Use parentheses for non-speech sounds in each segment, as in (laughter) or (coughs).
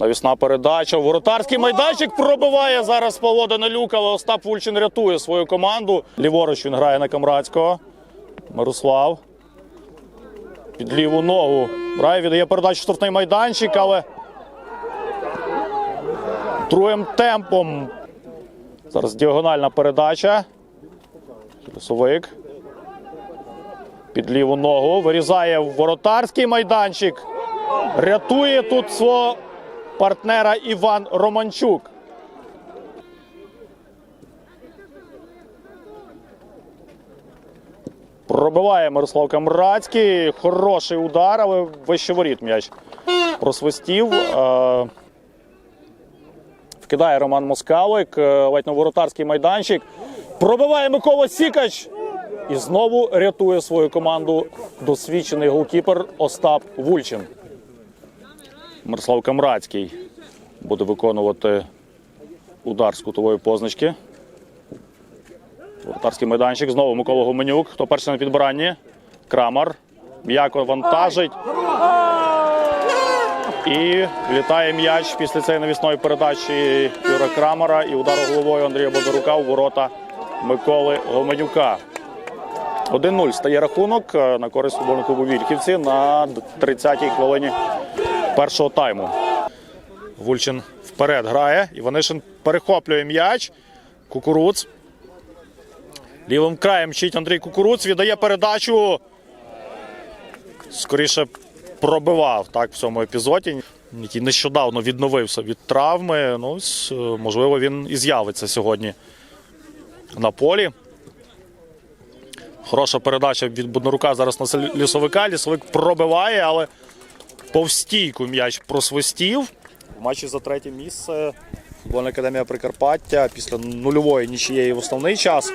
Навісна передача. Воротарський майданчик пробиває зараз Павло Данилюк, але Остап Вульчин рятує свою команду. Ліворуч він грає на Камрадського. Мирослав. Під ліву ногу. Грає, віддає передачу штрафний майданчик, але другим темпом. Зараз діагональна передача. Лісовик. Під ліву ногу. Вирізає воротарський майданчик. Рятує тут свого партнера Іван Романчук. Пробиває Мирослав Камрадський. Хороший удар, але вище воріт м'яч просвистів. Е, Вкидає Роман Москалик, е, ледь на майданчик. Пробиває Микола Сікач. І знову рятує свою команду досвідчений голкіпер Остап Вульчин. Мирослав Камрадський буде виконувати удар з кутової позначки. Воротарський майданчик. Знову Микола Гуменюк. Хто перший на підбиранні? Крамар. М'яко вантажить. І влітає м'яч після цієї навісної передачі Юра Крамара і удару головою Андрія Бондарука у ворота Миколи Гоменюка. 1-0 стає рахунок е, на користь футбольного клубу Вільківці на 30-й хвилині першого тайму. Вульчин вперед грає. Іванишин перехоплює м'яч. Кукуруц. Лівим краєм мчить Андрій Кукуруц. Віддає передачу. Скоріше пробивав так в цьому епізоді. Який нещодавно відновився від травми. Ну, е, можливо, він і з'явиться сьогодні на полі. Хороша передача від Буднарука зараз на лісовика. Лісовик пробиває, але повстійку м'яч просвистів. В матчі за третє місце футбольна академія Прикарпаття після нульової нічієї в основний час.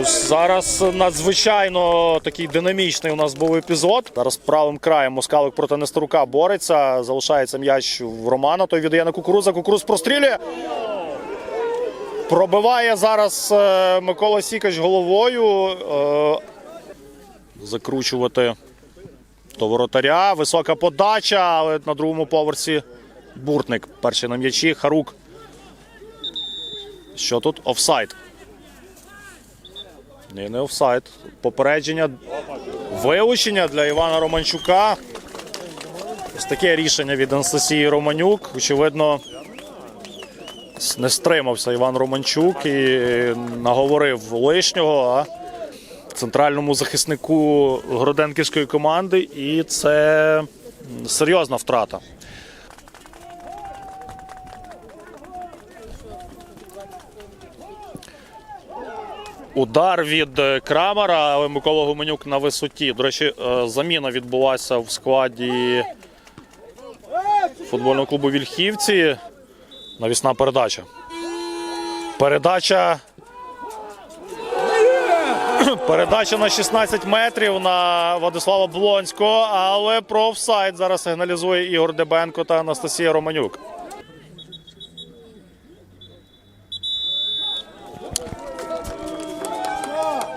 Ось Зараз надзвичайно такий динамічний у нас був епізод. Зараз правим краєм Москалик проти Нестерука бореться. Залишається м'яч в Романа. Той віддає на кукуруза. Кукуруз прострілює. Пробиває зараз е, Микола Сікач головою. Е, закручувати до воротаря. Висока подача, але на другому поверсі буртник. Перший на м'ячі. Харук. Що тут? Офсайд. Ні, не офсайд. Попередження. Вилучення для Івана Романчука. Ось таке рішення від Анастасії Романюк. Очевидно, не стримався Іван Романчук і наговорив лишнього а центральному захиснику Гроденківської команди. І це серйозна втрата. Удар від Крамера, але Микола Гуменюк на висоті. До речі, е, заміна відбулася в складі футбольного клубу Вільхівці. Навісна передача. Передача. (coughs) Передача на 16 метрів на Владислава Блонського, але про офсайд зараз сигналізує Ігор Дебенко та Анастасія Романюк.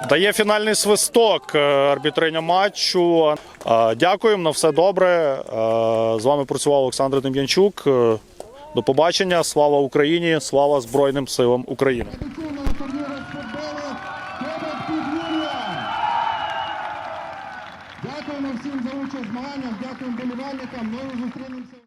Дає фінальний свисток е, арбітриня матчу. Дякуємо на все добре. З вами працював Олександр Дем'янчук. Е, До побачення. Слава Україні! Слава Збройним силам України! Дякуємо всім за участь в змаганнях, дякуємо болівальникам. Ми зустрінемося.